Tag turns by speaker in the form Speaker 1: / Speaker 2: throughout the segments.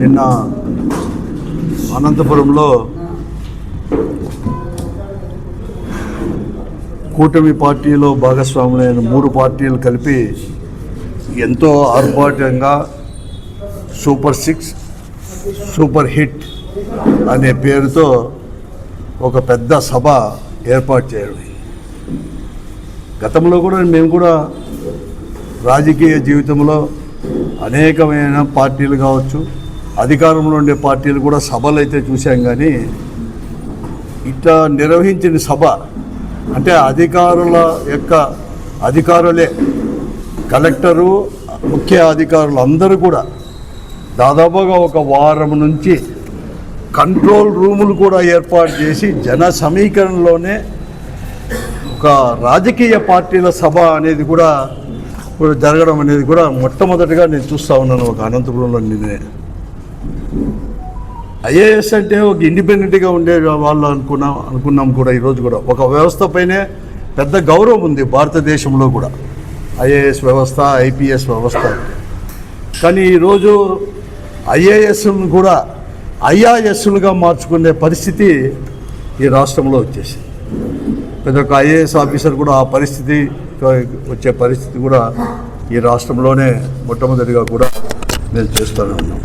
Speaker 1: నిన్న అనంతపురంలో కూటమి పార్టీలో భాగస్వాములైన మూడు పార్టీలు కలిపి ఎంతో ఆర్భాటంగా సూపర్ సిక్స్ సూపర్ హిట్ అనే పేరుతో ఒక పెద్ద సభ ఏర్పాటు చేయడం. గతంలో కూడా మేము కూడా రాజకీయ జీవితంలో అనేకమైన పార్టీలు కావచ్చు అధికారంలో ఉండే పార్టీలు కూడా సభలు అయితే చూసాం కానీ ఇట్లా నిర్వహించిన సభ అంటే అధికారుల యొక్క అధికారులే. కలెక్టరు ముఖ్య అధికారులు అందరూ కూడా దాదాపుగా ఒక వారం నుంచి కంట్రోల్ రూములు కూడా ఏర్పాటు చేసి జన సమీకరణలోనే ఒక రాజకీయ పార్టీల సభ అనేది కూడా జరగడం అనేది కూడా మొట్టమొదటిగా నేను చూస్తూ ఉన్నాను ఒక అనంతపురంలో నేనే ఐఏఎస్ అంటే ఒక ఇండిపెండెంట్గా ఉండే వాళ్ళు అనుకున్నాం అనుకున్నాం కూడా ఈరోజు కూడా. ఒక వ్యవస్థ పైనే పెద్ద గౌరవం ఉంది భారతదేశంలో కూడా. ఐఏఎస్ వ్యవస్థ ఐపీఎస్ వ్యవస్థ. కానీ ఈరోజు ఐఏఎస్ను కూడా ఐఆర్ఎస్లుగా మార్చుకునే పరిస్థితి ఈ రాష్ట్రంలో వచ్చేసింది. ప్రతి ఒక్క ఐఏఎస్ ఆఫీసర్ కూడా ఆ పరిస్థితి వచ్చే పరిస్థితి కూడా ఈ రాష్ట్రంలోనే మొట్టమొదటిగా కూడా మేము చేస్తూనే ఉన్నాం.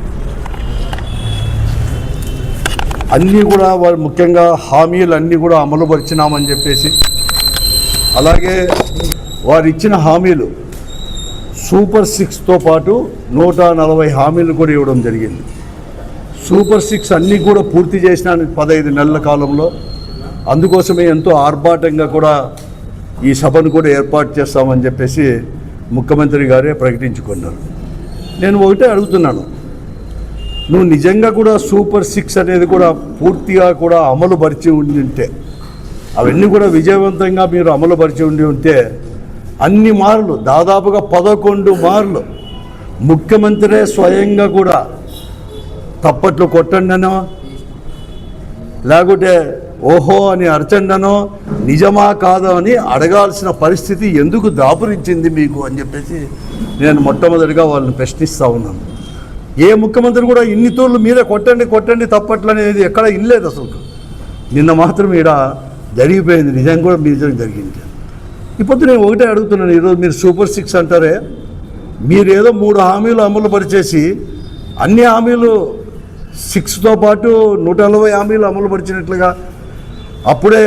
Speaker 1: అన్నీ కూడా వారు ముఖ్యంగా హామీలు అన్నీ కూడా అమలుపరిచినామని చెప్పేసి అలాగే వారు ఇచ్చిన హామీలు సూపర్ సిక్స్తో పాటు నూట నలభై హామీలు కూడా ఇవ్వడం జరిగింది. సూపర్ సిక్స్ అన్నీ కూడా పూర్తి చేసిన పదహైదు నెలల కాలంలో. అందుకోసమే ఎంతో ఆర్భాటంగా కూడా ఈ సభను కూడా ఏర్పాటు చేస్తామని చెప్పేసి ముఖ్యమంత్రి గారే ప్రకటించుకున్నారు. నేను ఒకటే అడుగుతున్నాను. నువ్వు నిజంగా కూడా సూపర్ సిక్స్ అనేది కూడా పూర్తిగా కూడా అమలు పరిచి ఉండి ఉంటే అవన్నీ కూడా విజయవంతంగా మీరు అమలు పరిచి ఉండి ఉంటే అన్ని మార్లు దాదాపుగా పదకొండు మార్లు ముఖ్యమంత్రే స్వయంగా కూడా తప్పట్లు కొట్టండనో లేకుంటే ఓహో అని అరచండనో నిజమా కాదో అని అడగాల్సిన పరిస్థితి ఎందుకు దాపురించింది మీకు అని చెప్పేసి నేను మొట్టమొదటిగా వాళ్ళని ప్రశ్నిస్తూ ఉన్నాను. ఏ ముఖ్యమంత్రి కూడా ఇన్ని తోళ్ళు మీరే కొట్టండి కొట్టండి తప్పట్లు అనేది ఎక్కడ ఇనలేదు అసలు. నిన్న మాత్రం ఈడ జరిగిపోయింది. నిజంగా కూడా మీ నిజం జరిగింది. ఇప్పుడు నేను ఒకటే అడుగుతున్నాను. ఈరోజు మీరు సూపర్ సిక్స్ అంటారే మీరేదో మూడు హామీలు అమలు పరిచేసి అన్ని హామీలు సిక్స్తో పాటు నూట నలభై హామీలు అమలు పరిచినట్లుగా అప్పుడే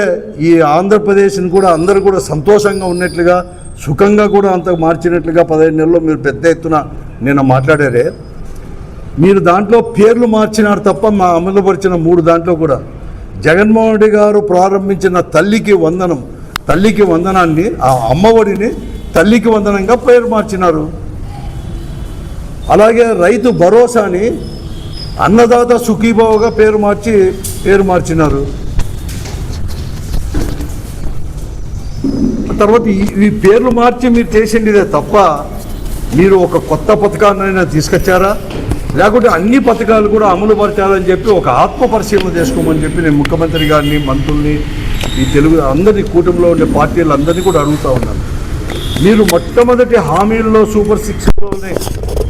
Speaker 1: ఈ ఆంధ్రప్రదేశ్ని కూడా అందరూ కూడా సంతోషంగా ఉన్నట్లుగా సుఖంగా కూడా అంత మార్చినట్లుగా పదహైదు నెలల్లో మీరు పెద్ద ఎత్తున నేను మాట్లాడారే. మీరు దాంట్లో పేర్లు మార్చినారు తప్ప మా అమలుపరిచిన మూడు దాంట్లో కూడా. జగన్మోహన్ రెడ్డి గారు ప్రారంభించిన తల్లికి వందనం తల్లికి వందనాన్ని ఆ అమ్మఒడిని తల్లికి వందనంగా పేరు మార్చినారు. అలాగే రైతు భరోసాని అన్నదాత సుఖీభావుగా పేరు మార్చి పేరు మార్చినారు. తర్వాత ఈ- ఈ పేర్లు మార్చి మీరు చేసిండిదే తప్ప మీరు ఒక కొత్త పథకాన్నైనా తీసుకొచ్చారా? లేకుంటే అన్ని పథకాలు కూడా అమలు పరచాలని చెప్పి ఒక ఆత్మ పరిశీలన చేసుకోమని చెప్పి నేను ముఖ్యమంత్రి గారిని మంత్రుల్ని ఈ తెలుగు అందరినీ కూటమిలో ఉండే పార్టీలు అందరినీ కూడా అడుగుతూ ఉన్నాను. మీరు మొట్టమొదటి హామీల్లో సూపర్ సిక్స్లోనే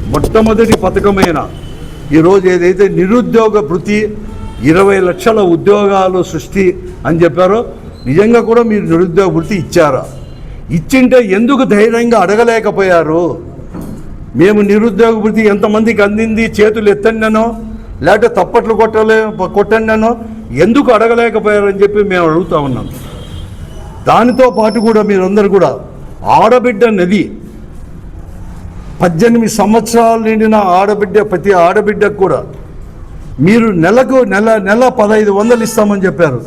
Speaker 1: మొట్టమొదటి పథకమైన ఈరోజు ఏదైతే నిరుద్యోగ భృతి ఇరవై లక్షల ఉద్యోగాలు సృష్టి అని చెప్పారో నిజంగా కూడా మీరు నిరుద్యోగ భృతి ఇచ్చారా? ఇచ్చింటే ఎందుకు ధైర్యంగా అడగలేకపోయారు? మేము నిరుద్యోగ వృత్తి ఎంతమందికి అందింది చేతులు ఎత్తండినో లేకపోతే తప్పట్లు కొట్టలే కొట్టండినో ఎందుకు అడగలేకపోయారని చెప్పి మేము అడుగుతా ఉన్నాం. దానితో పాటు కూడా మీరందరూ కూడా ఆడబిడ్డ నది పద్దెనిమిది సంవత్సరాలు నిండిన ఆడబిడ్డ ప్రతి ఆడబిడ్డకు కూడా మీరు నెలకు నెల నెల పదహైదు వందలు ఇస్తామని చెప్పారు.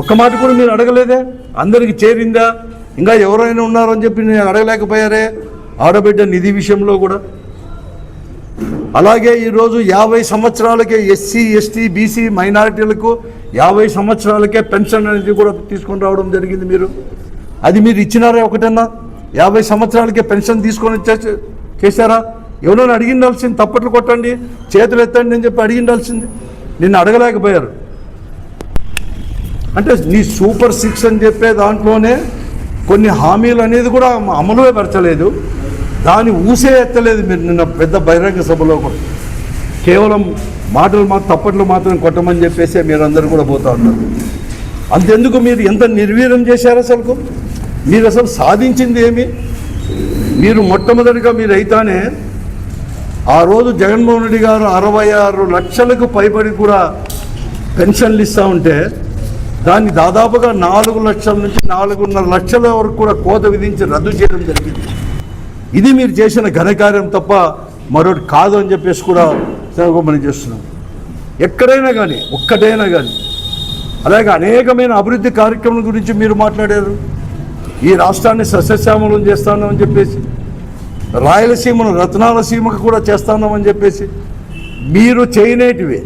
Speaker 1: ఒక్క మాట కూడా మీరు అడగలేదే? అందరికి చేరిందా? ఇంకా ఎవరైనా ఉన్నారని చెప్పి నేను అడగలేకపోయారే? ఆడబిడ్డ నిధి విషయంలో కూడా. అలాగే ఈరోజు యాభై సంవత్సరాలకే ఎస్సీ ఎస్టీ బీసీ మైనారిటీలకు యాభై సంవత్సరాలకే పెన్షన్ అనేది కూడా తీసుకొని రావడం జరిగింది మీరు. అది మీరు ఇచ్చినారా ఒకటన్నా? యాభై సంవత్సరాలకే పెన్షన్ తీసుకొని వచ్చే చేశారా? ఎవరైనా అడిగిండాల్సింది తప్పట్లు కొట్టండి చేతులు ఎత్తండి అని చెప్పి అడిగిండాల్సింది. నిన్ను అడగలేకపోయారు. అంటే నీ సూపర్ సిక్స్ అని చెప్పే దాంట్లోనే కొన్ని హామీలు అనేది కూడా అమలువే పరచలేదు. దాని ఊసే ఎత్తలేదు మీరు నిన్న పెద్ద బహిరంగ సభలో కూడా. కేవలం మాటలు మాత్రం తప్పట్లు మాత్రం కొట్టమని చెప్పేసి మీరందరూ కూడా పోతా ఉన్నారు. అంతెందుకు మీరు ఎంత నిర్వీర్యం చేశారు అసలు మీరు అసలు సాధించింది ఏమి? మీరు మొట్టమొదటిగా మీరు అయితానే ఆ రోజు జగన్మోహన్ రెడ్డి గారు అరవై ఆరు లక్షలకు పైబడి కూడా పెన్షన్లు ఇస్తూ ఉంటే దాన్ని దాదాపుగా నాలుగు లక్షల నుంచి నాలుగున్నర లక్షల వరకు కూడా కోత విధించి రద్దు చేయడం జరిగింది. ఇది మీరు చేసిన ఘనకార్యం తప్ప మరొకటి కాదు అని చెప్పేసి కూడా మనం చేస్తున్నాం. ఎక్కడైనా కానీ ఒక్కటైనా కానీ అలాగే అనేకమైన అభివృద్ధి కార్యక్రమాల గురించి మీరు మాట్లాడారు. ఈ రాష్ట్రాన్ని సస్యశ్యామలం చేస్తానని చెప్పేసి రాయలసీమను రత్నాల సీమకు కూడా చేస్తానమని చెప్పేసి మీరు చేయనేటివి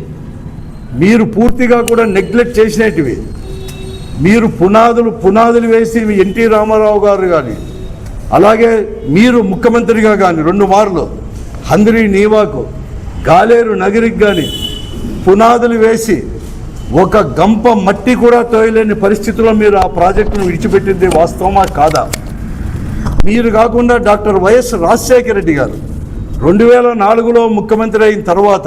Speaker 1: మీరు పూర్తిగా కూడా నెగ్లెక్ట్ చేసినటివి మీరు పునాదులు పునాదులు వేసి ఎన్టీ రామారావు గారు కానీ అలాగే మీరు ముఖ్యమంత్రిగా కానీ రెండు మార్లు హంద్రి నీవాకు గాలేరు నగరికి కానీ పునాదులు వేసి ఒక గంప మట్టి కూడా తోయలేని పరిస్థితుల్లో మీరు ఆ ప్రాజెక్టును విడిచిపెట్టింది వాస్తవమా కాదా? మీరు కాకుండా డాక్టర్ వైఎస్ రాజశేఖర రెడ్డి గారు రెండు వేల నాలుగులో ముఖ్యమంత్రి అయిన తర్వాత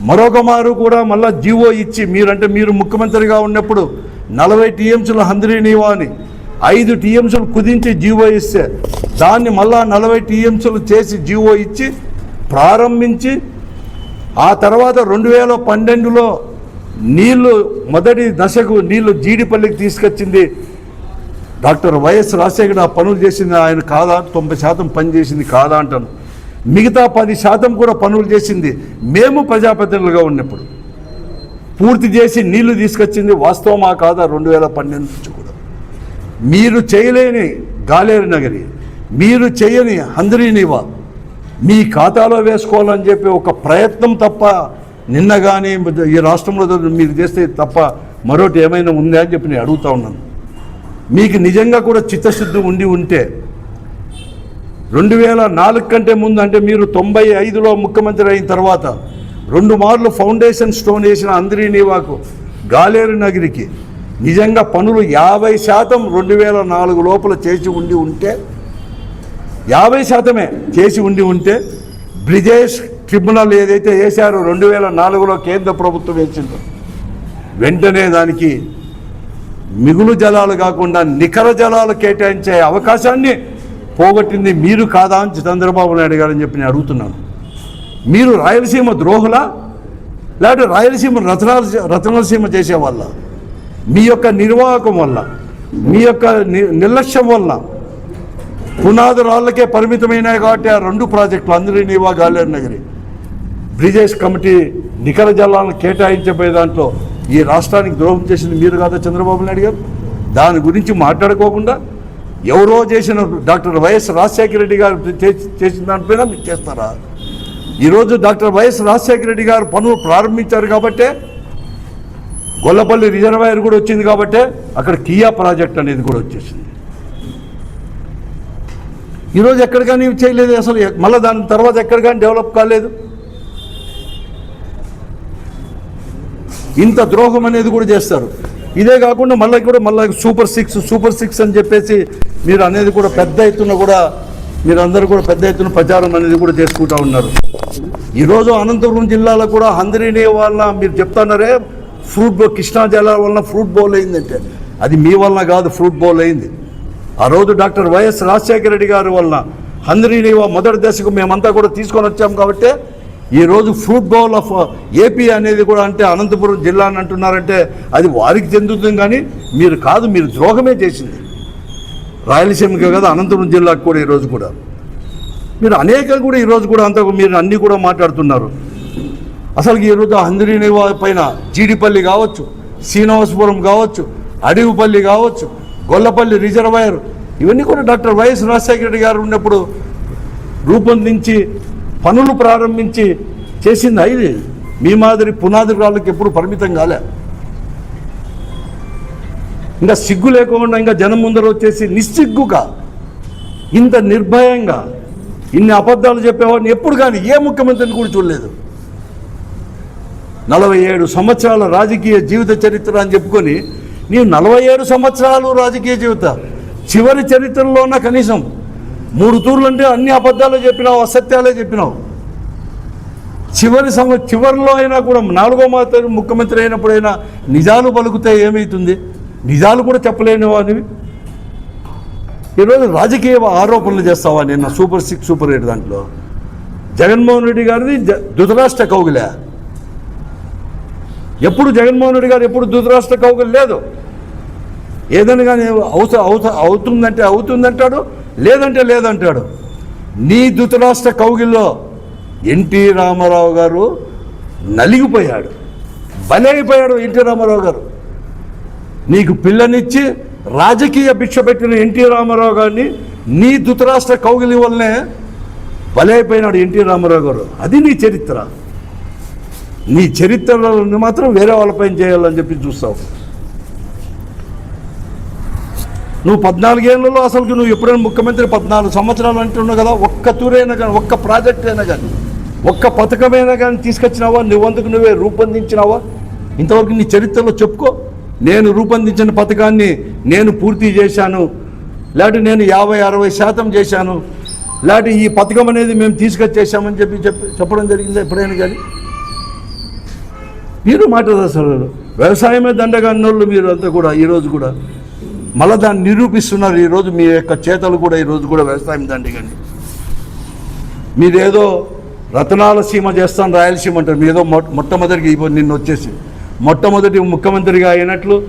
Speaker 1: మరొక మారు కూడా మళ్ళా జీవో ఇచ్చి మీరంటే మీరు ముఖ్యమంత్రిగా ఉన్నప్పుడు నలభై టీఎంసీల హంద్రీ నీవా అని ఐదు టీఎంసీలు కుదించి జీవో ఇస్తే దాన్ని మళ్ళా నలభై టీఎంసీలు చేసి జీవో ఇచ్చి ప్రారంభించి ఆ తర్వాత రెండు వేల పన్నెండులో నీళ్ళు మొదటి దశకు నీళ్ళు జీడిపల్లికి తీసుకొచ్చింది డాక్టర్ వైఎస్ రాజశేఖర్ ఆ పనులు చేసింది ఆయన కాదా? తొంభై శాతం పని చేసింది కాదా అంటాను. మిగతా పది శాతం కూడా పనులు చేసింది మేము ప్రజాప్రతినిధులుగా ఉన్నప్పుడు. పూర్తి చేసి నీళ్ళు తీసుకొచ్చింది వాస్తవమా కాదా రెండు వేల పన్నెండు నుంచి మీరు చేయలేని గాలేరు నగరి మీరు చేయని హంద్రీనివా మీ ఖాతాలో వేసుకోవాలని చెప్పి ఒక ప్రయత్నం తప్ప నిన్న కానీ ఈ రాష్ట్రంలో మీరు చేస్తే తప్ప మరొకటి ఏమైనా ఉందా అని చెప్పి నేను అడుగుతా ఉన్నాను. మీకు నిజంగా కూడా చిత్తశుద్ధి ఉండి ఉంటే రెండు వేల నాలుగు కంటే ముందు అంటే మీరు తొంభై ఐదులో ముఖ్యమంత్రి అయిన తర్వాత రెండు మార్లు ఫౌండేషన్ స్టోన్ వేసిన అందరి నీవాకు గాలేరు నగరికి నిజంగా పనులు యాభై శాతం రెండు వేల నాలుగు లోపల చేసి ఉండి ఉంటే యాభై శాతమే చేసి ఉండి ఉంటే బ్రిజేష్ ట్రిబ్యునల్ ఏదైతే వేశారో రెండు వేల నాలుగులో కేంద్ర ప్రభుత్వం వేసిందో వెంటనే దానికి మిగులు జలాలు కాకుండా నికర జలాలు కేటాయించే అవకాశాన్ని పోగొట్టింది మీరు కాదా అని చంద్రబాబు నాయుడు గారు అని చెప్పి నేను అడుగుతున్నాను. మీరు రాయలసీమ ద్రోహులా? లేకపోతే రాయలసీమ రతనాల రతనసీమ చేసేవాళ్ళ? మీ యొక్క నిర్వాహకం వల్ల మీ యొక్క ని- నిర్లక్ష్యం వల్ల పునాది రాళ్ళకే పరిమితమైనాయి కాబట్టి ఆ రెండు ప్రాజెక్టులు అందరి నీవా గాలేరు నగరి. బ్రిజేష్ కమిటీ నికర జలాలను కేటాయించబోయే దాంట్లో ఈ రాష్ట్రానికి ద్రోహం చేసింది మీరు కాదా చంద్రబాబు నాయుడు గారు? దాని గురించి మాట్లాడుకోకుండా ఎవరో చేసిన డాక్టర్ వైఎస్ రాజశేఖర రెడ్డి గారు చే- చేసిన దానిపైన మీరు చేస్తారా? ఈరోజు డాక్టర్ వైఎస్ రాజశేఖర రెడ్డి గారు పనులు ప్రారంభించారు కాబట్టే గొల్లపల్లి రిజర్వాయర్ కూడా వచ్చింది కాబట్టే అక్కడ కియా ప్రాజెక్ట్ అనేది కూడా వచ్చేసింది. ఈరోజు ఎక్కడ కానీ చేయలేదు అసలు. మళ్ళీ దాని తర్వాత ఎక్కడ కానీ డెవలప్ కాలేదు. ఇంత ద్రోహం అనేది కూడా చేస్తారు. ఇదే కాకుండా మళ్ళీ కూడా మళ్ళీ సూపర్ సిక్స్ సూపర్ సిక్స్ అని చెప్పేసి మీరు అనేది కూడా పెద్ద ఎత్తున కూడా మీరందరూ కూడా పెద్ద ఎత్తున ప్రచారం అనేది కూడా చేసుకుంటా ఉన్నారు. ఈరోజు అనంతపురం జిల్లాలో కూడా హంద్రీని వాళ్ళ మీరు చెప్తున్నారే ఫ్రూట్ బౌల్ కృష్ణా జిల్లా వలన ఫ్రూట్ బౌల్ అయిందంటే. అది మీ వలన కాదు ఫ్రూట్ బౌల్ అయింది. ఆ రోజు డాక్టర్ వైఎస్ రాజశేఖర రెడ్డి గారి వలన హంద్రీనివా మొదటి దశకు మేమంతా కూడా తీసుకొని వచ్చాం కాబట్టి ఈ రోజు ఫ్రూట్ బౌల్ ఆఫ్ ఏపీ అనేది కూడా అంటే అనంతపురం జిల్లా అని అంటున్నారంటే అది వారికి చెందుతుంది కానీ మీరు కాదు మీరు ద్రోహమే చేసింది. రాయలసీమకే కదా అనంతపురం జిల్లాకు కూడా ఈరోజు కూడా. మీరు అనేక కూడా ఈరోజు కూడా అంత మీరు అన్నీ కూడా మాట్లాడుతున్నారు. అసలు ఈరోజు హంద్రీని పైన జీడిపల్లి కావచ్చు శ్రీనివాసపురం కావచ్చు అడవిపల్లి కావచ్చు గొల్లపల్లి రిజర్వాయర్ ఇవన్నీ కూడా డాక్టర్ వైఎస్ రాజశేఖర రెడ్డి గారు ఉన్నప్పుడు రూపొందించి పనులు ప్రారంభించి చేసింది అయింది మీ మాదిరి పునాది రాళ్ళకి ఎప్పుడు పరిమితం కాలే. ఇంకా సిగ్గు లేకుండా ఇంకా జనం ముందర వచ్చేసి నిస్సిగ్గుగా ఇంత నిర్భయంగా ఇన్ని అబద్ధాలు చెప్పేవాడిని ఎప్పుడు కానీ ఏ ముఖ్యమంత్రిని కూడా చూడలేదు. నలభై ఏడు సంవత్సరాల రాజకీయ జీవిత చరిత్ర అని చెప్పుకొని నీవు నలభై ఏడు సంవత్సరాలు రాజకీయ జీవిత. చివరి చరిత్రలోన కనీసం మూడు తూర్లు అంటే అన్ని అబద్ధాలు చెప్పినావు అసత్యాలే చెప్పినావు. చివరి సమ చివరిలో అయినా కూడా నాలుగో మాత ముఖ్యమంత్రి అయినప్పుడైనా నిజాలు పలుకుతే ఏమవుతుంది? నిజాలు కూడా చెప్పలేని వాడివి. ఈరోజు రాజకీయ ఆరోపణలు చేస్తావా నిన్న సూపర్ సిక్స్ సూపర్ ఎయిట్ దాంట్లో? జగన్మోహన్ రెడ్డి గారిది ధృతరాష్ట్ర కౌగిలే. ఎప్పుడు జగన్మోహన్ రెడ్డి గారు ఎప్పుడు ధృతరాష్ట్ర కౌగలు లేదు. ఏదైనా కానీ అవుత అవుత అవుతుందంటే అవుతుందంటాడు లేదంటే లేదంటాడు. నీ ధృతరాష్ట్ర కౌగిల్లో ఎన్టీ రామారావు గారు నలిగిపోయాడు. బలైపోయాడు ఎన్టీ రామారావు గారు. నీకు పిల్లనిచ్చి రాజకీయ భిక్ష పెట్టిన ఎన్టీ రామారావు గారిని నీ ధృతరాష్ట్ర కౌగిలి వల్లనే బలైపోయినాడు ఎన్టీ రామారావు గారు. అది నీ చరిత్ర. నీ చరిత్రలో మాత్రం వేరే వాళ్ళపైన చేయాలని చెప్పి చూస్తావు. నువ్వు పద్నాలుగేళ్ళలో అసలు నువ్వు ఎప్పుడైనా ముఖ్యమంత్రి పద్నాలుగు సంవత్సరాలు అంటున్నావు కదా ఒక్క తూరైనా కానీ ఒక్క ప్రాజెక్ట్ అయినా కానీ ఒక్క పథకమైనా కానీ తీసుకొచ్చినావా? నువ్వందుకు నువ్వే రూపొందించినావా? ఇంతవరకు నీ చరిత్రలో చెప్పుకో. నేను రూపొందించిన పథకాన్ని నేను పూర్తి చేశాను. లేకపోతే నేను యాభై అరవై శాతం చేశాను. లేకపోతే ఈ పథకం అనేది మేము తీసుకొచ్చేసామని చెప్పి చెప్పి చెప్పడం జరిగిందా ఎప్పుడైనా కానీ? మీరు మాట్లాడారు వ్యవసాయమే దండగా అన్నోళ్ళు మీరు అంతా కూడా ఈరోజు కూడా. మళ్ళీ దాన్ని నిరూపిస్తున్నారు ఈరోజు మీ యొక్క చేతలు కూడా ఈరోజు కూడా వ్యవసాయం దండగండి. మీరేదో రతనాల సీమ చేస్తాను రాయలసీమ అంటారు. మీరేదో మొ మొట్టమొదటికి నిన్న వచ్చేసి. మొట్టమొదటి ముఖ్యమంత్రిగా అయినట్లు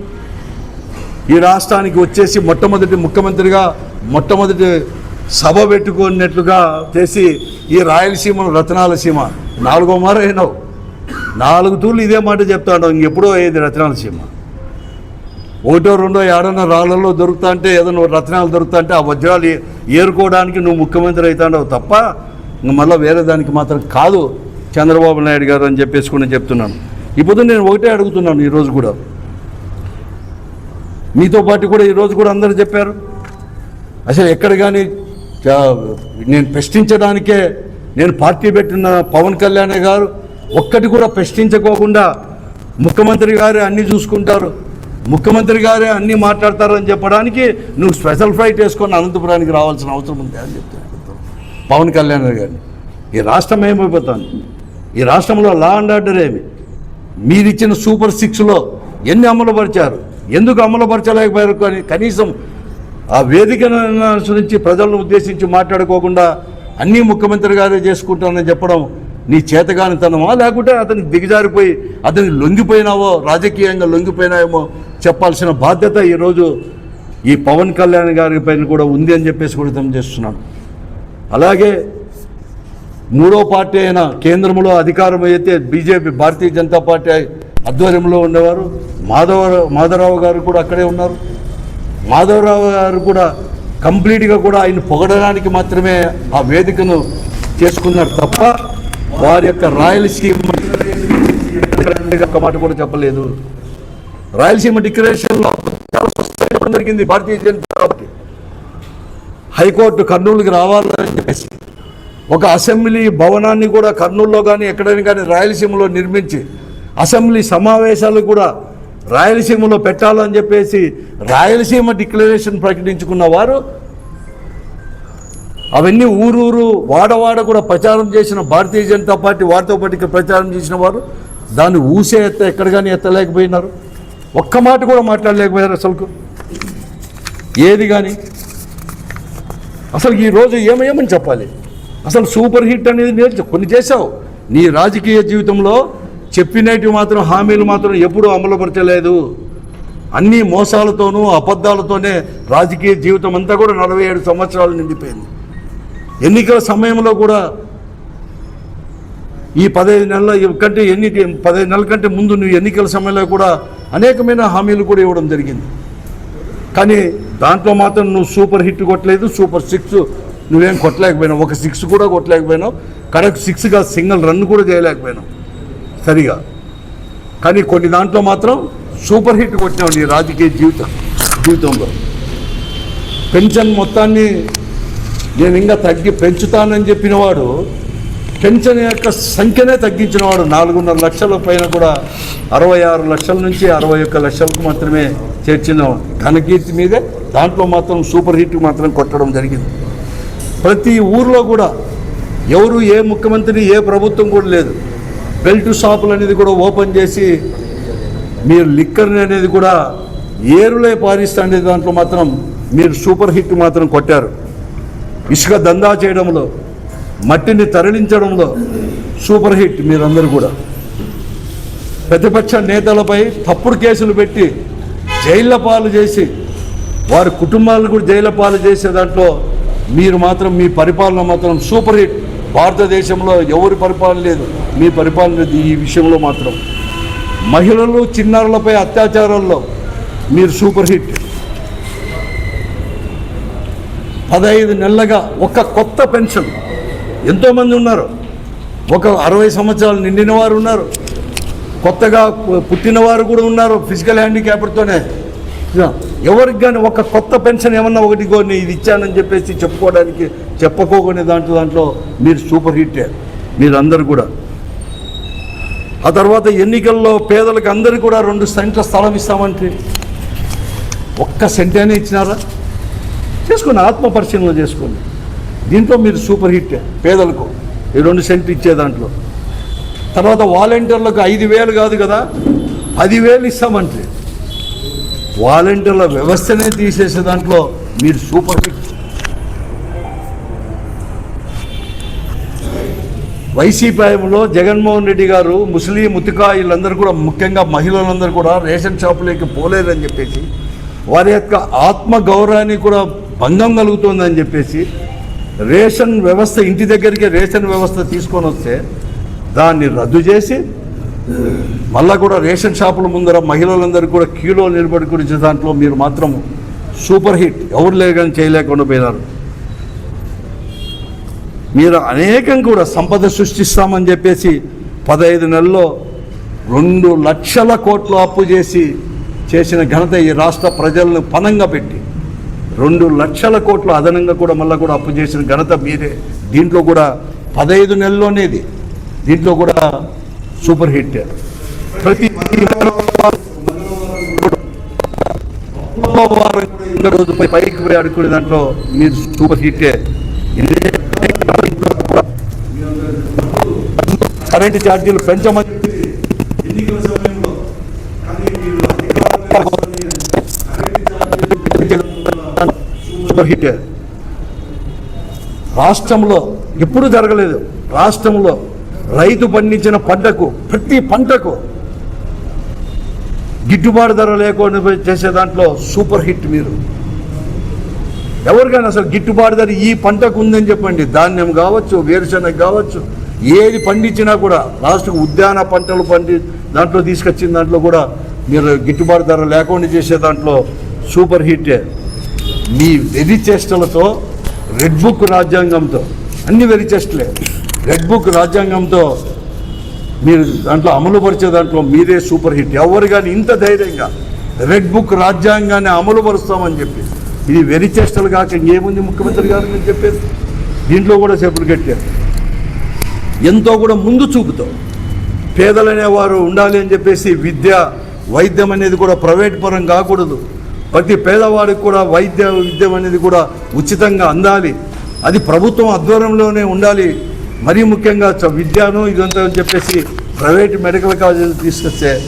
Speaker 1: ఈ రాష్ట్రానికి వచ్చేసి మొట్టమొదటి ముఖ్యమంత్రిగా మొట్టమొదటి సభ పెట్టుకున్నట్లుగా చేసి ఈ రాయలసీమను రతనాల సీమ. నాలుగో మారు అయినావు. నాలుగు తూర్లు ఇదే మాట చెప్తాడు ఇంకెప్పుడో అయ్యేది రత్నాల సీమ? ఒకటో రెండో ఏడన్నా రాళ్ళల్లో దొరుకుతా అంటే ఏదైనా రత్నాలు దొరుకుతా అంటే ఆ వజ్రాలు ఏరుకోవడానికి నువ్వు ముఖ్యమంత్రి అవుతాడవు తప్ప నువ్వు మళ్ళీ వేరే దానికి మాత్రం కాదు చంద్రబాబు నాయుడు గారు అని చెప్పేసి కూడా చెప్తున్నాను. ఇప్పుడు నేను ఒకటే అడుగుతున్నాను ఈరోజు కూడా. మీతో పాటు కూడా ఈరోజు కూడా అందరూ చెప్పారు. అసలు ఎక్కడ కానీ నేను ప్రశ్నించడానికే నేను పార్టీ పెట్టిన పవన్ కళ్యాణ్ గారు ఒక్కటి కూడా ప్రశ్నించుకోకుండా ముఖ్యమంత్రి గారే అన్నీ చూసుకుంటారు. ముఖ్యమంత్రి గారే అన్నీ మాట్లాడతారు అని చెప్పడానికి నువ్వు స్పెషల్ ఫ్లైట్ వేసుకొని అనంతపురానికి రావాల్సిన అవసరం ఉంది అని చెప్తాను పవన్ కళ్యాణ్ గారిని. ఈ రాష్ట్రం ఏమైపోతాను ఈ రాష్ట్రంలో లా అండ్ ఆర్డర్ ఏమి? మీరిచ్చిన సూపర్ సిక్స్లో ఎన్ని అమలుపరిచారు? ఎందుకు అమలుపరచలేకపోయారు? కానీ కనీసం ఆ వేదికను అనుసరించి ప్రజలను ఉద్దేశించి మాట్లాడుకోకుండా అన్నీ ముఖ్యమంత్రి గారే చేసుకుంటానని చెప్పడం నీ చేతగానితనమా? లేకుంటే అతనికి దిగజారిపోయి అతనికి లొంగిపోయినావో రాజకీయంగా లొంగిపోయినాయేమో చెప్పాల్సిన బాధ్యత ఈరోజు ఈ పవన్ కళ్యాణ్ గారి పైన కూడా ఉంది అని చెప్పేసి కూడా తెలియజేస్తున్నాను. అలాగే మూడో పార్టీ అయిన కేంద్రంలో అధికారం అయితే బీజేపీ భారతీయ జనతా పార్టీ ఆధ్వర్యంలో ఉండేవారు మాధవ మాధవరావు గారు కూడా అక్కడే ఉన్నారు. మాధవరావు గారు కూడా కంప్లీట్గా కూడా ఆయన పొగడడానికి మాత్రమే ఆ వేదికను చేసుకున్నారు తప్ప వారి యొక్క రాయలసీమ ఒక మాట కూడా చెప్పలేదు రాయలసీమ డిక్లరేషన్లో చాలా స్పష్టంగా జరిగింది భారతీయ జనతా పార్టీ. హైకోర్టు కర్నూలుకి రావాలని చెప్పేసి ఒక అసెంబ్లీ భవనాన్ని కూడా కర్నూలులో కానీ ఎక్కడైనా కానీ రాయలసీమలో నిర్మించి అసెంబ్లీ సమావేశాలు కూడా రాయలసీమలో పెట్టాలని చెప్పేసి రాయలసీమ డిక్లరేషన్ ప్రకటించుకున్న వారు అవన్నీ ఊరూరు వాడవాడ కూడా ప్రచారం చేసిన భారతీయ జనతా పార్టీ వారితో పాటు ప్రచారం చేసిన వారు. దాన్ని ఊసే ఎత్త ఎక్కడ కానీ ఎత్తలేకపోయినారు. ఒక్క మాట కూడా మాట్లాడలేకపోయారు అసలుకు. ఏది కానీ అసలు ఈ రోజు ఏమేమని చెప్పాలి? అసలు సూపర్ హిట్ అనేది నేర్చు కొన్ని చేశావు. నీ రాజకీయ జీవితంలో చెప్పినట్టు మాత్రం హామీలు మాత్రం ఎప్పుడూ అమలుపరచలేదు. అన్ని మోసాలతోనూ అబద్ధాలతోనే రాజకీయ జీవితం అంతా కూడా నలభై ఏడు సంవత్సరాలు నిండిపోయింది. ఎన్నికల సమయంలో కూడా ఈ పదహైదు నెలల కంటే ఎన్ని పదహైదు నెలల కంటే ముందు నువ్వు ఎన్నికల సమయంలో కూడా అనేకమైన హామీలు కూడా ఇవ్వడం జరిగింది. కానీ దాంట్లో మాత్రం నువ్వు సూపర్ హిట్ కొట్టలేదు సూపర్ సిక్స్ నువ్వేం కొట్టలేకపోయినావు. ఒక సిక్స్ కూడా కొట్టలేకపోయినావు. కరెక్ట్ సిక్స్గా సింగిల్ రన్ కూడా చేయలేకపోయినావు సరిగా. కానీ కొన్ని దాంట్లో మాత్రం సూపర్ హిట్ కొట్టినావు నీ రాజకీయ జీవితం జీవితంలో. పెన్షన్ మొత్తాన్ని నేను ఇంకా తగ్గి పెంచుతానని చెప్పినవాడు పెన్షన్ యొక్క సంఖ్యనే తగ్గించినవాడు. నాలుగున్నర లక్షల పైన కూడా అరవై ఆరు లక్షల నుంచి అరవై ఒక్క లక్షలకు మాత్రమే చేర్చిన ఘనకీర్తి మీదే. దాంట్లో మాత్రం సూపర్ హిట్ మాత్రం కొట్టడం జరిగింది. ప్రతి ఊర్లో కూడా ఎవరు ఏ ముఖ్యమంత్రి ఏ ప్రభుత్వం కూడా లేదు. బెల్ట్ షాపులు అనేది కూడా ఓపెన్ చేసి మీరు లిక్కర్ని అనేది కూడా ఏరులే పారిస్తాండే దాంట్లో మాత్రం మీరు సూపర్ హిట్ మాత్రం కొట్టారు. ఇసుక దందా చేయడంలో మట్టిని తరలించడంలో సూపర్ హిట్ మీరందరూ కూడా. ప్రతిపక్ష నేతలపై తప్పుడు కేసులు పెట్టి జైళ్ళ పాలు చేసి వారి కుటుంబాలను కూడా జైళ్ళ పాలు చేసే దాంట్లో మీరు మాత్రం మీ పరిపాలన మాత్రం సూపర్ హిట్. భారతదేశంలో ఎవరి పరిపాలన లేదు మీ పరిపాలన లేదు ఈ విషయంలో మాత్రం. మహిళలు చిన్నారులపై అత్యాచారాల్లో మీరు సూపర్ హిట్. పదహైదు నెలలుగా ఒక కొత్త పెన్షన్. ఎంతోమంది ఉన్నారు. ఒక అరవై సంవత్సరాలు నిండిన వారు ఉన్నారు. కొత్తగా పుట్టిన వారు కూడా ఉన్నారు ఫిజికల్ హ్యాండిక్యాప్డ్తోనే ఎవరికి కానీ ఒక కొత్త పెన్షన్ ఏమన్నా ఒకటి కొన్ని ఇది ఇచ్చానని చెప్పేసి చెప్పుకోవడానికి చెప్పుకోకునే దాంట్లో దాంట్లో మీరు సూపర్ హిట్ మీరందరూ కూడా. ఆ తర్వాత ఎన్నికల్లో పేదలకు అందరికీ కూడా రెండు సెంట్ల స్థలం ఇస్తామంటే ఒక్క సెంటేనే ఇచ్చినారా? చేసుకోండి ఆత్మ పరిశీలన చేసుకోండి. దీంట్లో మీరు సూపర్ హిట్ పేదలకు ఈ రెండు సెంట్లు ఇచ్చే దాంట్లో. తర్వాత వాలంటీర్లకు ఐదు వేలు కాదు కదా పదివేలు ఇస్తామంటే. వాలంటీర్ల వ్యవస్థనే తీసేసే దాంట్లో మీరు super hit. YCP Jaganmohan Reddy గారు ముస్లిం ముతికా వీళ్ళందరూ కూడా ముఖ్యంగా మహిళలందరూ కూడా రేషన్ షాపులకి పోలేదని చెప్పేసి వారి యొక్క ఆత్మ గౌరవాన్ని కూడా భంగం కలుగుతుందని చెప్పేసి రేషన్ వ్యవస్థ ఇంటి దగ్గరికి రేషన్ వ్యవస్థ తీసుకొని వస్తే దాన్ని రద్దు చేసి మళ్ళా కూడా రేషన్ షాపుల ముందర మహిళలందరూ కూడా క్యూలో నిలబడి గురించి దాంట్లో మీరు మాత్రం సూపర్ హిట్. ఎవరు లేకని చేయలేకుండా పోయినారు. మీరు అనేకం కూడా సంపద సృష్టిస్తామని చెప్పేసి పదహైదు నెలల్లో రెండు లక్షల కోట్లు అప్పు చేసి చేసిన ఘనత ఈ రాష్ట్ర ప్రజలను పనంగా పెట్టి రెండు లక్షల కోట్లు అదనంగా కూడా మళ్ళీ కూడా అప్పు చేసిన ఘనత మీరే దీంట్లో కూడా పదహైదు నెలల్లోనేది దీంట్లో కూడా సూపర్ హిట్. ప్రతి రోజు పైకి పోయి అడుకునే దాంట్లో మీరు సూపర్ హిట్. కరెంటు ఛార్జీలు పెంచమని సూపర్ హిట్. రాష్ట్రంలో ఎప్పుడు జరగలేదు. రాష్ట్రంలో రైతు పండించిన పంటకు ప్రతి పంటకు గిట్టుబాటు ధర లేకుండా చేసే దాంట్లో సూపర్ హిట్ మీరు. ఎవరికైనా అసలు గిట్టుబాటు ధర ఈ పంటకు ఉందని చెప్పండి. ధాన్యం కావచ్చు వేరుశనగ కావచ్చు ఏది పండించినా కూడా లాస్ట్కు ఉద్యాన పంటలు పండి దాంట్లో తీసుకొచ్చిన దాంట్లో కూడా మీరు గిట్టుబాటు ధర లేకుండా చేసే దాంట్లో సూపర్ హిట్. మీ వెరి చేష్టలతో రెడ్ బుక్ రాజ్యాంగంతో అన్ని వెరి చేష్టలే. రెడ్ బుక్ రాజ్యాంగంతో మీరు దాంట్లో అమలు పరిచే దాంట్లో మీరే సూపర్ హిట్. ఎవరు కానీ ఇంత ధైర్యంగా రెడ్ బుక్ రాజ్యాంగాన్ని అమలు పరుస్తామని చెప్పి ఇది వెరి చేష్టలు కాక ఇంకేముంది ముఖ్యమంత్రి గారు నేను చెప్పేది? దీంట్లో కూడా చెప్పులు కట్టారు. ఎంతో కూడా ముందు చూపుతో పేదలనేవారు ఉండాలి అని చెప్పేసి విద్య వైద్యం అనేది కూడా ప్రైవేట్ పరం కాకూడదు. ప్రతి పేదవాడికి కూడా వైద్య విద్యం అనేది కూడా ఉచితంగా అందాలి. అది ప్రభుత్వం ఆధ్వర్యంలోనే ఉండాలి. మరీ ముఖ్యంగా చ- విద్యను ఇదంతా అని చెప్పేసి ప్రైవేట్ మెడికల్ కాలేజీలు తీసుకొస్తే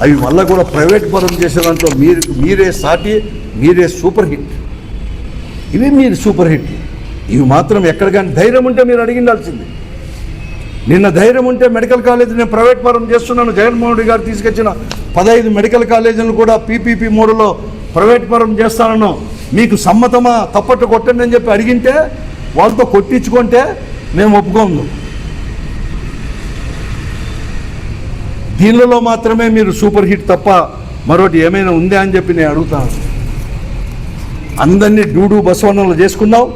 Speaker 1: అవి మళ్ళీ కూడా ప్రైవేట్ పరం చేసే దాంట్లో మీరు మీరే సాటి మీరే సూపర్ హిట్. ఇవి మీరు సూపర్ హిట్. ఇవి మాత్రం ఎక్కడ కానీ ధైర్యం ఉంటే మీరు అడిగిండాల్సింది. నిన్న ధైర్యం ఉంటే మెడికల్ కాలేజ్ నేను ప్రైవేట్ పరం చేస్తున్నాను. జగన్మోహన్ రెడ్డి గారు తీసుకొచ్చిన పదహైదు మెడికల్ కాలేజీలు కూడా పీపీపీ మోడలో ప్రైవేట్ పరం చేస్తానను. మీకు సమ్మతమా? తప్పట్టు కొట్టండి అని చెప్పి అడిగింటే వాళ్ళతో కొట్టించుకుంటే మేము ఒప్పుకోము. దీనిలో మాత్రమే మీరు సూపర్ హిట్ తప్ప మరొకటి ఏమైనా ఉందా అని చెప్పి నేను అడుగుతాను. అందరినీ డూడు బసవన్నలు చేసుకున్నావు.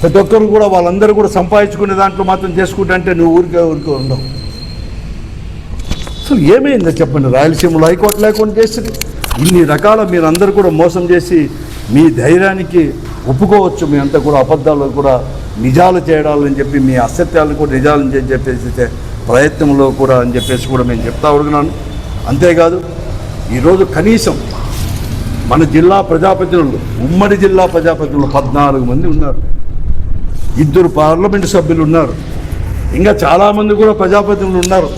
Speaker 1: ప్రతి ఒక్కరు కూడా వాళ్ళందరూ కూడా సంపాదించుకునే దాంట్లో మాత్రం చేసుకుంటే అంటే నువ్వు ఊరికే ఊరికే ఉండవు. అసలు ఏమైందో చెప్పండి. రాయలసీమలో హైకోర్టు లేకుండా చేసింది. ఇన్ని రకాల మీరందరూ కూడా మోసం చేసి మీ ధైర్యానికి ఒప్పుకోవచ్చు. మీ అంతా కూడా అబద్ధాలు కూడా నిజాలు చేయడాలని చెప్పి మీ అసత్యాలను కూడా నిజాలని చెప్పేసి ప్రయత్నంలో కూడా అని చెప్పేసి కూడా మేము చెప్తా అడుగున్నాను అంతేకాదు ఈరోజు కనీసం మన జిల్లా ప్రజాప్రతినిధులు ఉమ్మడి జిల్లా ప్రజాప్రతినిధులు పద్నాలుగు మంది ఉన్నారు. ఇద్దరు పార్లమెంటు సభ్యులు ఉన్నారు. ఇంకా చాలామంది కూడా ప్రజాప్రతినిధులు ఉన్నారు.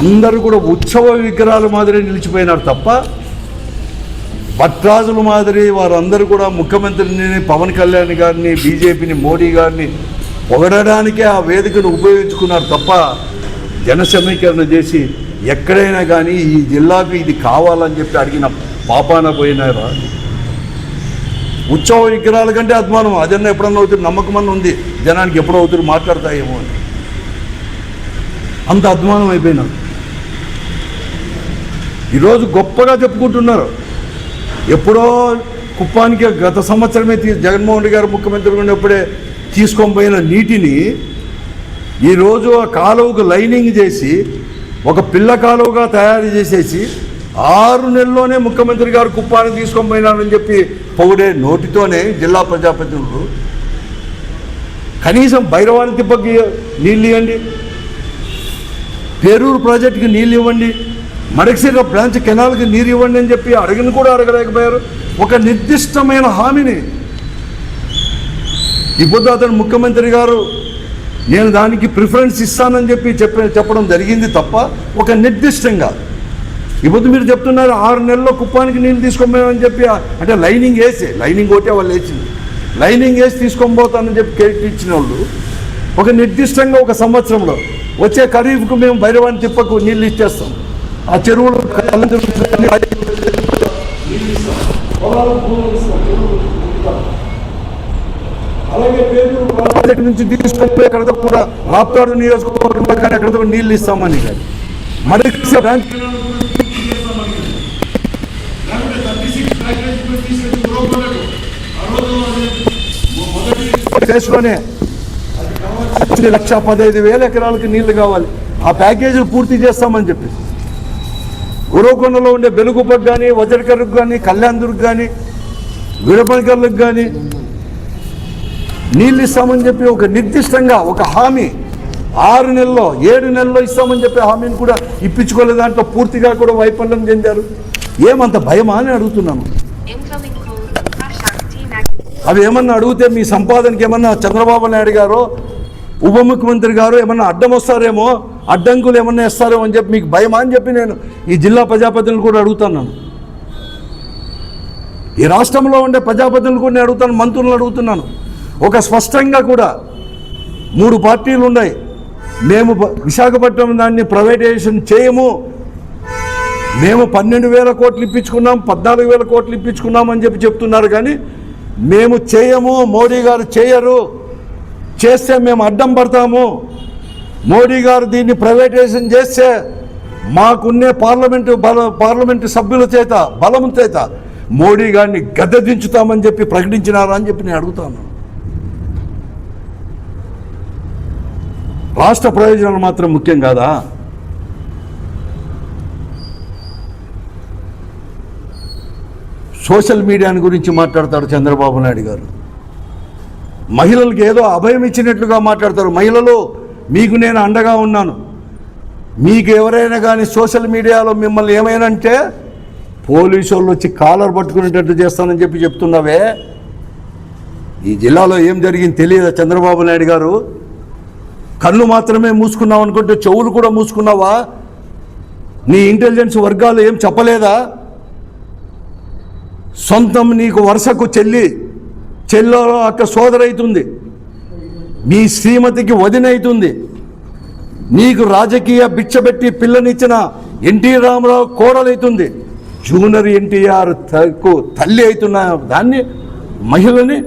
Speaker 1: అందరూ కూడా ఉత్సవ విగ్రహాల మాదిరి నిలిచిపోయినారు తప్ప భట్రాజుల మాదిరి వారందరూ కూడా ముఖ్యమంత్రిని పవన్ కళ్యాణ్ గారిని బీజేపీని మోడీ గారిని పొగడడానికే ఆ వేదికను ఉపయోగించుకున్నారు తప్ప జన సమీకరణ చేసి ఎక్కడైనా కానీ ఈ జిల్లాకు ఇది కావాలని చెప్పి అడిగిన పాపాన పోయినారా? ఉత్సవ విగ్రహాల కంటే అభిమానం అదన్నా ఎప్పుడన్నా అవుతుంది? నమ్మకం అన్న ఉంది. జనానికి ఎప్పుడో అవుతుంది? మాట్లాడతాయేమో అని. అంత అభిమానం అయిపోయినారు ఈరోజు గొప్పగా చెప్పుకుంటున్నారు. ఎప్పుడో కుప్పానికి గత సంవత్సరమే తీ జగన్మోహన్ రెడ్డి గారు ముఖ్యమంత్రి ఉన్నప్పుడే తీసుకొని పోయిన నీటిని ఈరోజు ఆ కాలువకు లైనింగ్ చేసి ఒక పిల్ల కాలువగా తయారు చేసేసి ఆరు నెలల్లోనే ముఖ్యమంత్రి గారు కుప్పానికి తీసుకొని పోయినారని చెప్పి పొగిడే నోటితోనే జిల్లా ప్రజాప్రతినిధులు కనీసం భైరవాని తిప్పకి నీళ్ళు ఇవ్వండి. పేరూరు ప్రాజెక్టుకి నీళ్ళు ఇవ్వండి. మడకసిర బ్రాంచ్ కెనాల్కి నీరు ఇవ్వండి అని చెప్పి అడిగిన కూడా అడగలేకపోయారు. ఒక నిర్దిష్టమైన హామీని ఈ పొద్దు అతను ముఖ్యమంత్రి గారు నేను దానికి ప్రిఫరెన్స్ ఇస్తానని చెప్పి చెప్ప చెప్పడం జరిగింది తప్ప ఒక నిర్దిష్టంగా ఈ మీరు చెప్తున్నారు ఆరు నెలల్లో కుప్పానికి నీళ్ళు తీసుకోమని చెప్పి అంటే లైనింగ్ వేసే లైనింగ్ ఒకటే వాళ్ళు వేసింది. లైనింగ్ వేసి తీసుకొని పోతానని చెప్పి కేక్ ఇచ్చిన వాళ్ళు ఒక నిర్దిష్టంగా ఒక సంవత్సరంలో వచ్చే ఖరీఫ్కు మేము భైరవాన్ని తిప్పకు నీళ్ళు ఇచ్చేస్తాం. ఆ చెరువులు అలాగే పేరు ప్రాజెక్ట్ నుంచి తీసుకుంటే కూడా రాప్తాడు నియోజకవర్గంలో కానీ ఎక్కడ నీళ్ళు ఇస్తామని కానీ. మరి బ్రాంచ్ లక్ష పదహైదు వేల ఎకరాలకు నీళ్ళు కావాలి. ఆ ప్యాకేజీలు పూర్తి చేస్తామని చెప్పి గురవకొండలో ఉండే బెలుగుపకు కానీ వజ్రకర్రకు కానీ కళ్యాణ్దుర్గ్ కానీ విడపడికర్లకు కానీ నీళ్ళు ఇస్తామని చెప్పి ఒక నిర్దిష్టంగా ఒక హామీ ఆరు నెలల్లో ఏడు నెలల్లో ఇస్తామని చెప్పి హామీని కూడా ఇప్పించుకోలే దాంట్లో పూర్తిగా కూడా వైఫల్యం చెందారు. ఏమంత భయమా అని అడుగుతున్నాను. అవి ఏమన్నా అడిగితే మీ సంపాదనకి ఏమన్నా చంద్రబాబు నాయుడు గారు ఉప ముఖ్యమంత్రి గారు ఏమన్నా అడ్డం వస్తారేమో అడ్డంకులు ఏమన్నా ఇస్తారేమో అని చెప్పి మీకు భయమా అని చెప్పి నేను ఈ జిల్లా ప్రజాపతిని కూడా అడుగుతున్నాను ఈ రాష్ట్రంలో ఉండే ప్రజాపతిని కూడా నేను అడుగుతాను మంత్రులను అడుగుతున్నాను. ఒక స్పష్టంగా కూడా మూడు పార్టీలు ఉన్నాయి. మేము విశాఖపట్నం దాన్ని ప్రైవేటైజేషన్ చేయము. మేము పన్నెండు వేల కోట్లు ఇప్పించుకున్నాం పద్నాలుగు వేల కోట్లు ఇప్పించుకున్నాం అని చెప్పి చెప్తున్నారు కానీ మేము చేయము మోడీ గారు చేయరు. చేస్తే మేము అడ్డం పడతాము. మోడీ గారు దీన్ని ప్రైవేటైజేషన్ చేస్తే మాకున్నే పార్లమెంటు బల పార్లమెంటు సభ్యుల చేత బలం చేత మోడీ గారిని గద్దె దించుతామని చెప్పి ప్రకటించినారా అని చెప్పి నేను అడుగుతాను. రాష్ట్ర ప్రయోజనాలు మాత్రం ముఖ్యం కాదా? సోషల్ మీడియాని గురించి మాట్లాడతాడు చంద్రబాబు నాయుడు గారు. మహిళలకు ఏదో అభయం ఇచ్చినట్లుగా మాట్లాడతారు. మహిళలు మీకు నేను అండగా ఉన్నాను. మీకు ఎవరైనా కానీ సోషల్ మీడియాలో మిమ్మల్ని ఏమైనా అంటే పోలీసు వాళ్ళు వచ్చి కాలర్ పట్టుకునేటట్టు చేస్తానని చెప్పి చెప్తున్నావే. ఈ జిల్లాలో ఏం జరిగింది తెలియదా చంద్రబాబు నాయుడు గారు? కళ్ళు మాత్రమే మూసుకున్నావు అనుకుంటే చెవులు కూడా మూసుకున్నావా? నీ ఇంటెలిజెన్స్ వర్గాలు ఏం చెప్పలేదా? సొంతం నీకు వరుసకు చెల్లి చెల్లో అక్క సోదరైతుంది. మీ శ్రీమతికి వదినైతుంది. నీకు రాజకీయ బిచ్చబెట్టి పిల్లనిచ్చిన ఎన్టీ రామారావు కోడలైతుంది. జూనియర్ ఎన్టీఆర్ తకు తల్లి అవుతున్న దాన్ని మహిళని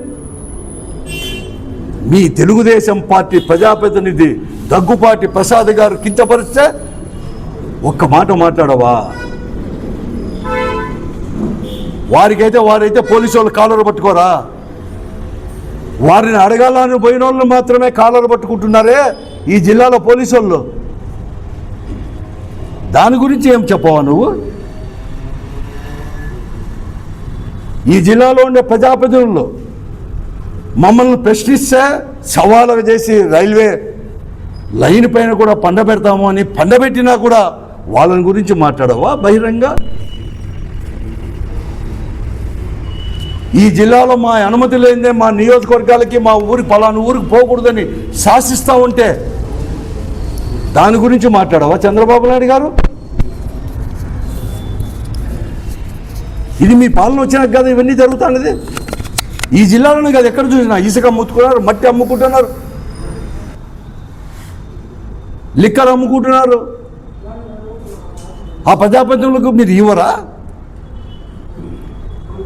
Speaker 1: మీ తెలుగుదేశం పార్టీ ప్రజాప్రతినిధి దగ్గుపాటి ప్రసాద్ గారు కించపరిస్తే ఒక్క మాట మాట్లాడవా? వారికైతే వారైతే పోలీసు వాళ్ళు కాలర్ పట్టుకోరా? వారిని అడగాలని పోయిన వాళ్ళు మాత్రమే కాలర్ పట్టుకుంటున్నారే ఈ జిల్లాలో పోలీసు వాళ్ళు. దాని గురించి ఏం చెప్పవా నువ్వు? ఈ జిల్లాలో ఉండే ప్రజాప్రతినిధులు మమ్మల్ని ప్రశ్నిస్తే సవాలుగా చేసి రైల్వే లైన్ పైన కూడా పండబెడతాము అని పండబెట్టినా కూడా వాళ్ళని గురించి మాట్లాడవా బహిరంగ? ఈ జిల్లాలో మా అనుమతి లేనిదే మా నియోజకవర్గాలకి మా ఊరికి పలానా ఊరికి పోకూడదని శాసిస్తూ ఉంటే దాని గురించి మాట్లాడవా చంద్రబాబు నాయుడు గారు? ఇది మీ పాలన వచ్చినాక కదా ఇవన్నీ జరుగుతున్నది ఈ జిల్లాలోనే కదా ఎక్కడ చూసినా ఇసుక అమ్ముతున్నారు మట్టి అమ్ముకుంటున్నారు లిక్కర్ అమ్ముకుంటున్నారు. ఆ ప్రజాప్రతినిధులకు మీరు ఇవ్వరా?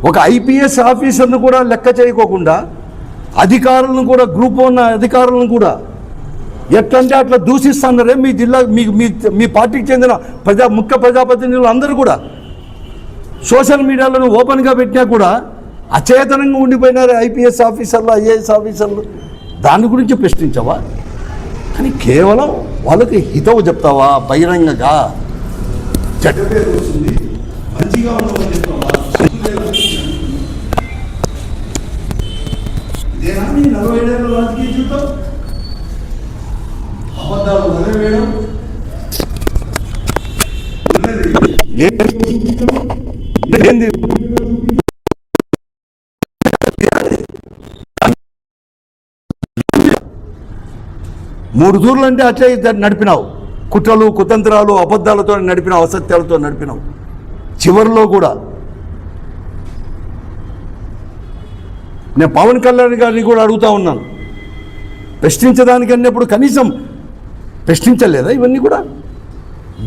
Speaker 1: ఒక ఐపీఎస్ ఆఫీసర్ను కూడా లెక్క చేయకోకుండా అధికారులను కూడా గ్రూప్ ఉన్న అధికారులను కూడా ఎట్లంటే అట్లా దూషిస్తున్నారే మీ జిల్లా మీ మీ మీ పార్టీకి చెందిన ప్రజా ముఖ్య ప్రజాప్రతినిధులు అందరూ కూడా. సోషల్ మీడియాలో ఓపెన్గా పెట్టినా కూడా అచేతనంగా ఉండిపోయినారు ఐపీఎస్ ఆఫీసర్లు ఐఏఎస్ ఆఫీసర్లు. దాని గురించి ప్రశ్నించవా? కానీ కేవలం వాళ్ళకి హితవు చెప్తావా? బహిరంగంగా? చెడ్డ పేరు వస్తుంది మంచిగా ఉండమని చెప్తావా ఇదేనా మీ నలభై ఏళ్ళ రాజకీయ జీవితం? అబద్ధాలు వదిలివేయడం ఏంది మూడు దూర్లు అంటే అట్లే ఇద్దరు నడిపినావు. కుట్రలు కుతంత్రాలు అబద్ధాలతో నడిపినావు అసత్యాలతో నడిపినావు. చివరిలో కూడా నేను పవన్ కళ్యాణ్ గారిని కూడా అడుగుతా ఉన్నాను. ప్రశ్నించడానికి అన్నప్పుడు కనీసం ప్రశ్నించలేదా ఇవన్నీ కూడా?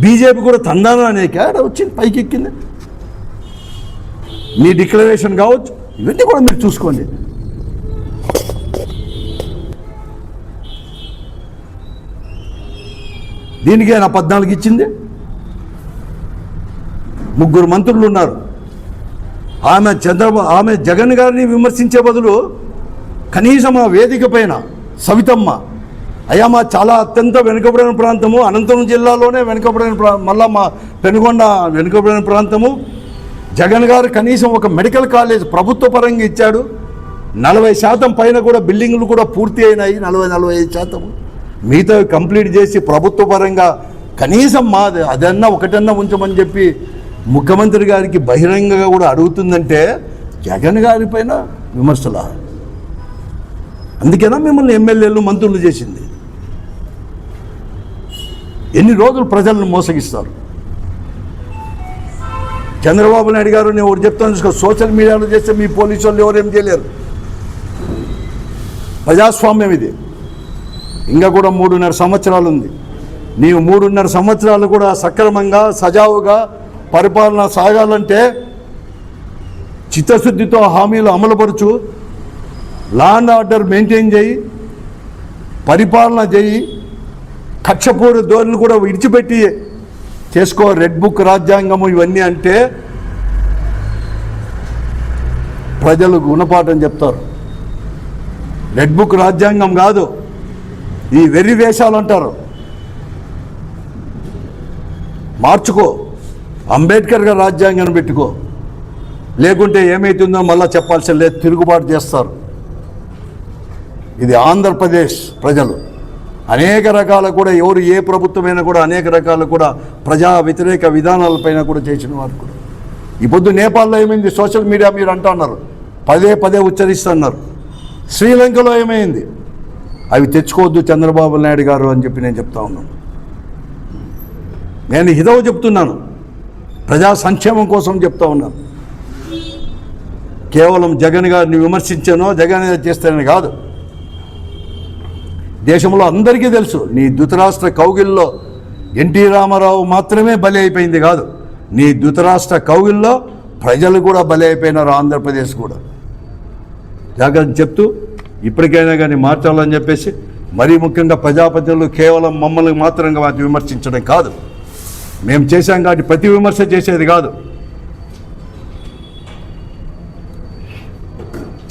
Speaker 1: బీజేపీ కూడా తందాన అనే కాడ వచ్చింది పైకి ఎక్కింది. మీ డిక్లరేషన్ కావచ్చు ఇవన్నీ కూడా మీరు చూసుకోండి. దీనికి ఆయన పద్నాలుగు ఇచ్చింది. ముగ్గురు మంత్రులు ఉన్నారు. ఆమె చంద్రబాబు ఆమె జగన్ గారిని విమర్శించే బదులు కనీసం ఆ వేదిక పైన సవితమ్మ అయ్యా మా చాలా అత్యంత వెనుకబడిన ప్రాంతము అనంతరం జిల్లాలోనే వెనుకబడిన ప్రా మళ్ళా మా పెనుగొండ వెనుకబడిన ప్రాంతము. జగన్ గారు కనీసం ఒక మెడికల్ కాలేజ్ ప్రభుత్వ పరంగా ఇచ్చాడు. నలభై శాతం పైన కూడా బిల్డింగ్లు కూడా పూర్తి అయినాయి నలభై నలభై ఐదు శాతం. మిగతా కంప్లీట్ చేసి ప్రభుత్వ పరంగా కనీసం మా అదన్నా ఒకటన్నా ఉంచమని చెప్పి ముఖ్యమంత్రి గారికి బహిరంగంగా కూడా అడుగుతుందంటే జగన్ గారి పైన విమర్శలా? అందుకేనా మిమ్మల్ని ఎమ్మెల్యేలు మంత్రులు చేసింది? ఎన్ని రోజులు ప్రజలను మోసగిస్తారు? చంద్రబాబు నాయుడు గారు నేను ఒకటి చెప్తాను చూసుకో సోషల్ మీడియాలో చేస్తే మీ పోలీసు వాళ్ళు ఎవరేం చేయలేరు. ప్రజాస్వామ్యం ఇది. ఇంకా కూడా మూడున్నర సంవత్సరాలు ఉంది. నీవు మూడున్నర సంవత్సరాలు కూడా సక్రమంగా సజావుగా పరిపాలన సాగాలంటే చిత్తశుద్ధితో హామీలు అమలుపరచు లాండ్ ఆర్డర్ మెయింటైన్ చేయి పరిపాలన చేయి కక్షపూరి ధోరణి కూడా విడిచిపెట్టి చేసుకో రెడ్ బుక్ రాజ్యాంగము ఇవన్నీ అంటే ప్రజలు గుణపాఠం చెప్తారు. రెడ్ బుక్ రాజ్యాంగం కాదు ఈ వెర్రి వేషాలు అంటారు. మార్చుకో. అంబేద్కర్ గారు రాజ్యాంగాన్ని పెట్టుకో. లేకుంటే ఏమైతుందో మళ్ళీ చెప్పాల్సిన లేదు తిరుగుబాటు చేస్తారు. ఇది ఆంధ్రప్రదేశ్ ప్రజలు. అనేక రకాల కూడా ఎవరు ఏ ప్రభుత్వమైనా కూడా అనేక రకాల కూడా ప్రజా వ్యతిరేక విధానాలపైన కూడా చేసిన వారు కూడా. ఈ పొద్దు నేపాల్లో ఏమైంది? సోషల్ మీడియా మీరు అంటున్నారు పదే పదే ఉచ్చరిస్తున్నారు. శ్రీలంకలో ఏమైంది? అవి తెచ్చుకోవద్దు చంద్రబాబు నాయుడు గారు అని చెప్పి నేను చెప్తా ఉన్నాను. నేను హిదవ చెప్తున్నాను. ప్రజా సంక్షేమం కోసం చెప్తా ఉన్నాను కేవలం జగన్ గారిని విమర్శించానో జగన్ చేస్తానని కాదు. దేశంలో అందరికీ తెలుసు నీ ధృతరాష్ట్ర కౌగిల్లో ఎన్టీ రామారావు మాత్రమే బలి అయిపోయింది కాదు. నీ ధృతరాష్ట్ర కౌగిల్లో ప్రజలు కూడా బలి అయిపోయినారు ఆంధ్రప్రదేశ్ కూడా. జాగ్రత్త చెప్తూ ఇప్పటికైనా కానీ మార్చాలని చెప్పేసి మరీ ముఖ్యంగా ప్రజాప్రతినిధులు కేవలం మమ్మల్ని మాత్రంగా విమర్శించడం కాదు. మేము చేశాం కాబట్టి ప్రతి విమర్శ చేసేది కాదు.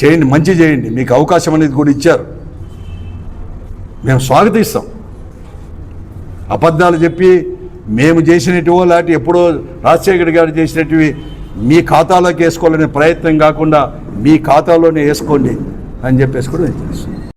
Speaker 1: చేయండి మంచి చేయండి. మీకు అవకాశం అనేది కూడా ఇచ్చారు. మేము స్వాగతిస్తాం. అబద్ధాలు చెప్పి మేము చేసినట్టువో లాంటి ఎప్పుడో రాజశేఖర్ గారు చేసినట్టువి మీ ఖాతాలోకి వేసుకోవాలనే ప్రయత్నం కాకుండా మీ ఖాతాలోనే వేసుకోండి అని చెప్పేసి కూడా నేను